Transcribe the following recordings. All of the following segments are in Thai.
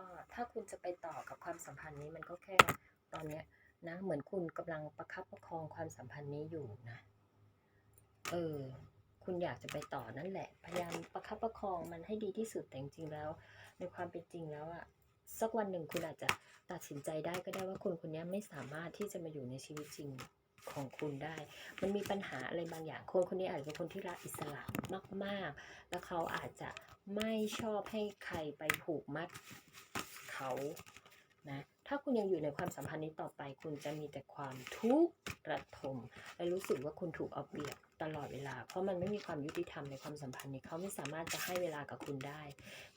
ก็ถ้าคุณจะไปต่อกับความสัมพันธ์นี้มันก็แค่ตอนเนี้ยนะเหมือนคุณกำลังประคับประคองความสัมพันธ์นี้อยู่นะ เออ คุณอยากจะไปต่อนั่นแหละ พยายามประคับประคองมันให้ดีที่สุดแต่จริงแล้ว ในความเป็นจริงแล้วอะสักวันหนึ่งคุณอาจจะตัดสินใจได้ก็ได้ว่าคนคนนี้ไม่สามารถที่จะมาอยู่ในชีวิตจริงของคุณได้ มันมีปัญหาอะไรบางอย่าง คนคนนี้อาจจะเป็นคนที่รักอิสระมาก ๆ แล้วเขาอาจจะไม่ชอบให้ใครไปผูกมัด เขานะถ้าคุณยังอยู่ในความสัมพันธ์นี้ต่อไป คุณจะมีแต่ความทุกข์ระทม และรู้สึกว่าคุณถูกเอาเปรียบตลอดเวลา เพราะมันไม่มีความยุติธรรมในความสัมพันธ์นี้เขาไม่สามารถจะให้เวลากับคุณได้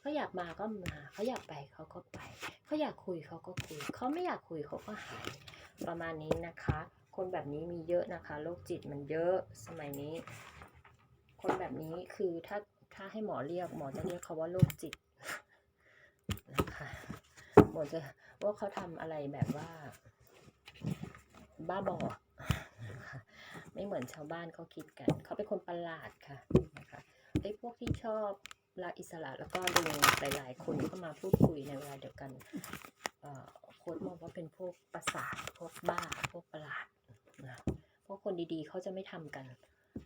เขาอยากมาก็มาเขาอยากไปเขาก็ไปเขาอยากคุยเขาก็คุยเขาไม่อยากคุยเขาก็หายประมาณนี้นะคะ คนแบบนี้มีเยอะนะคะโรคจิตมันเยอะสมัยนี้ คนแบบนี้คือถ้าถ้าให้หมอเรียกหมอจะเรียกเขาว่าโรคจิต หมอจะว่าเขาทำอะไรแบบว่า บ้าบอนะคะไม่เหมือนชาวบ้านเขาคิดกัน เขาเป็นคนประหลาดค่ะนะคะไอ้พวกที่ชอบรักอิสระแล้วก็ดึงหลาย ๆ คนเข้ามาพูดคุยในเวลาเดียวกันอ่อโค้ดมองว่าเป็นพวกประสาทพวกบ้าพวกประหลาดนะเพราะคนดีๆเขาจะไม่ทำกัน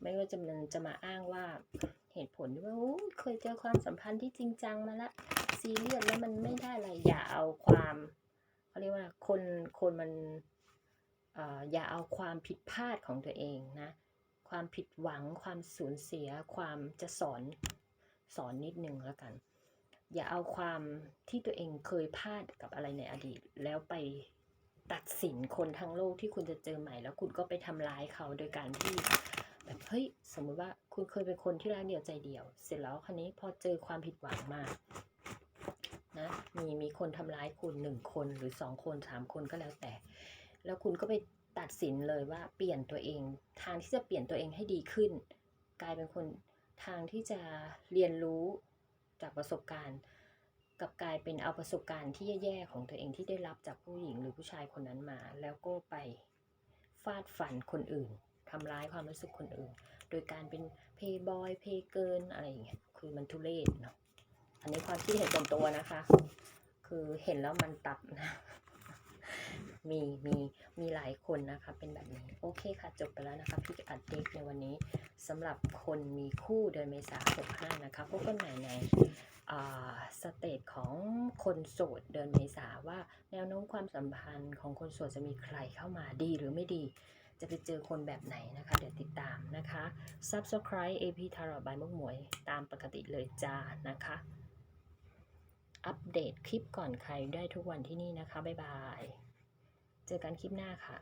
ไม่ว่าจะมันจะมาอ้างว่าเหตุผลว่าโอ้เคยเจอความสัมพันธ์ที่จริงจังมาละ ซีเรียสแล้วมันไม่ได้อะไรอย่าเอาความเขาเรียกว่าคนคนมันออย่าเอาความผิดพลาดของตัวเองนะความผิดหวังความสูญเสีย ความจะสอนสอนนิดนึงแล้วกัน อย่าเอาความที่ตัวเองเคยพลาดกับอะไรในอดีต แล้วไปตัดสินคนทั้งโลกที่คุณจะเจอใหม่ แล้วคุณก็ไปทำร้ายเขาโดยการที่แบบเฮ้ยสมมุติว่าคุณเคยเป็นคนที่รักเดียวใจเดียว เสร็จแล้วคราวนี้พอเจอความผิดหวังมา นะมีมีคนทำร้ายคุณหนึ่งคนหรือสองคนสามคนก็แล้วแต่ แล้วคุณก็ไปตัดสินเลยว่าเปลี่ยนตัวเอง ทางที่จะเปลี่ยนตัวเองให้ดีขึ้น กลายเป็นคนทางที่จะเรียนรู้จากประสบการณ์กับกลายเป็นเอาประสบการณ์ที่แย่ๆของตัวเองที่ได้รับจากผู้หญิงหรือผู้ชายคนนั้นมา แล้วก็ไปฟาดฝันคนอื่นทำร้ายความรู้สึกคนอื่น โดยการเป็นเพย์บอยเพย์เกินอะไรอย่างเงี้ยคือมันทุเรศเนาะ อันนี้ความคิดเห็นส่วนตัวนะคะ คือเห็นแล้วมันตับนะมีมีมีหลายคนนะคะ เป็นแบบนี้ โอเคค่ะ จบไปแล้วนะคะพี่อัดเด็กในวันนี้สำหรับคนมีคู่เดือนเมษา65นะคะพบกันใหม่ในสเตจของคนโสดเดือนเมษาว่าแนวโน้มความสัมพันธ์ของคนโสดจะมีใครเข้ามาดีหรือไม่ดี จะไปเจอคนแบบไหนนะคะ เดี๋ยวติดตามนะคะ subscribe AP Tarot by มุกหมวยตามปกติเลยจ้านะคะ อัปเดตคลิปก่อนใครได้ทุกวันที่นี่นะคะ บ๊ายบาย เจอกันคลิปหน้าค่ะ